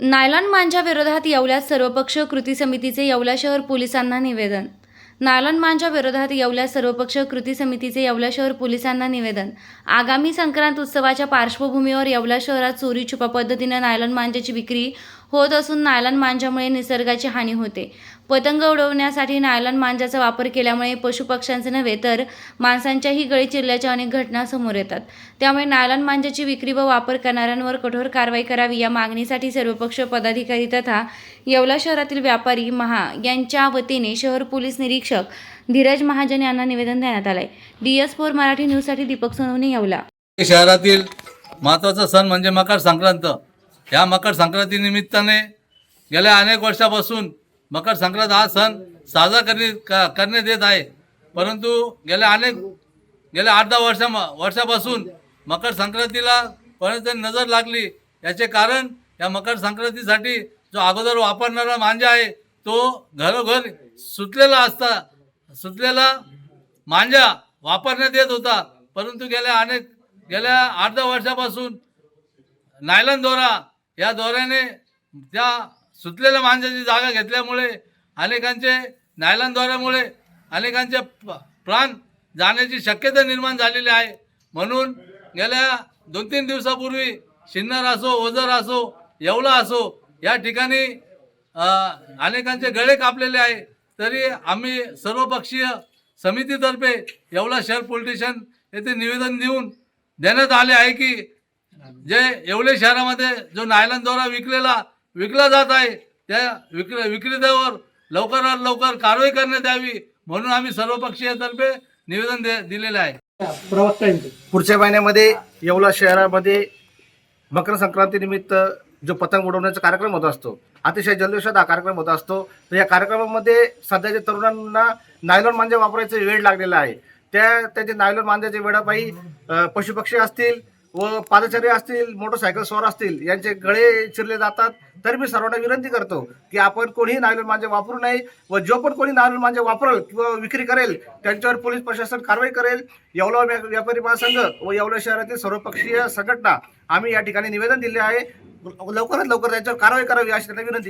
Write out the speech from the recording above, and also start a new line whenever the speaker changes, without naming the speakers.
Nylon मांजा विरोधात येवल्यात सर्वपक्ष कृती समितीचे येवला शहर पोलिसांना निवेदन. नायलॉन मांजा विरोधात येवल्या सर्वपक्ष कृती समितीचे येवला शहर पोलिसांना निवेदन. आगामी संक्रांत उत्सवाच्या पार्श्वभूमीवर येवला शहरात चोरी छुपा पद्धतीनं नायलॉन मांजाची विक्री होत असून नायलॉन मांजामुळे निसर्गाची हानी होते. पतंग उडवण्यासाठी नायलॉन मांजाचा वापर केल्यामुळे पशुपक्ष्यांचे नव्हे तर माणसांच्याही गळी चिरल्याच्या अनेक घटना समोर येतात. त्यामुळे नायलॉन मांजाची विक्री व वापर करणाऱ्यांवर कठोर कारवाई करावी या मागणीसाठी सर्वपक्षीय पदाधिकारी तथा येवला शहरातील व्यापारी महा यांच्या वतीने शहर पोलीस निरीक्षक धीरज महाजन यांना निवेदन देण्यात आलंय. डीएस फोर मराठी न्यूजसाठी दीपक सोनवणे येवला.
शहरातील महत्त्वाचा सण म्हणजे मकर संक्रांत. या मकर संक्रांती निमित्ताने गेल्या अनेक वर्षापासून मकर संक्रांत हा सण साजरा करणे क- करण्यात येत आहे. परंतु गेल्या अनेक गेल्या आठ दहा वर्षा वर्षापासून मकर संक्रांतीला कोणाची नजर लागली याचे कारण या मकर संक्रांतीसाठी जो अगोदर वापरणारा मांजा आहे तो घरोघर सुटलेला असता सुटलेला मांजा वापरण्यात येत होता. परंतु गेल्या अनेक गेल्या आठ दहा वर्षापासून नायलन दोरा या दौऱ्याने त्या सुटलेल्या मांजाची जागा घेतल्यामुळे अनेकांचे नायलन दौऱ्यामुळे अनेकांचे प- प्राण जाण्याची शक्यता निर्माण झालेली आहे. म्हणून गेल्या दोन तीन दिवसापूर्वी शिन्नर असो ओझर असो येवला असो या ठिकाणी अनेकांचे गळे कापलेले आहे. तरी आम्ही सर्वपक्षीय समितीतर्फे येवला शहर पोलिटिशन स्टेशन येथे निवेदन देऊन देण्यात आले आहे की जे येवले शहरामध्ये जो नायलन दोरा विकलेला विकला जात आहे त्या विक्र विक्रेत्यावर लवकरात लवकर कारवाई करण्यात यावी म्हणून आम्ही सर्वपक्षीयतर्फे निवेदन दे दिलेले आहे.
पुढच्या महिन्यामध्ये येवला शहरामध्ये मकर संक्रांती निमित्त जो पतंग उडवण्याचा कार्यक्रम होत असतो अतिशय जल्लोषात हा कार्यक्रम होत असतो. तर या कार्यक्रमामध्ये सध्याच्या तरुणांना नायलॉन मांजा वापरायचा वेळ लागलेला आहे त्या त्याचे नायलॉन मांजाचे वेळापायी अ, पशुपक्षी असतील व पादचारी असतील मोटरसायकल स्वार असतील यांचे गळे चिरले जातात तर मी सर्वांना विनंती करतो की आपण कोणीही नायलॉन मांजे वापरू नये व जो पण कोणी नायलॉन मांजे वापरेल किंवा विक्री करेल त्यांच्यावर पोलीस प्रशासन कारवाई करेल. येवला व्या- व्यापारी महासंघ व येवला शहरातील सर्वपक्षीय संघटना आम्ही या ठिकाणी निवेदन दिले आहे. लवकरात लवकर त्यांच्यावर कारवाई करावी अशी त्यांना विनंती.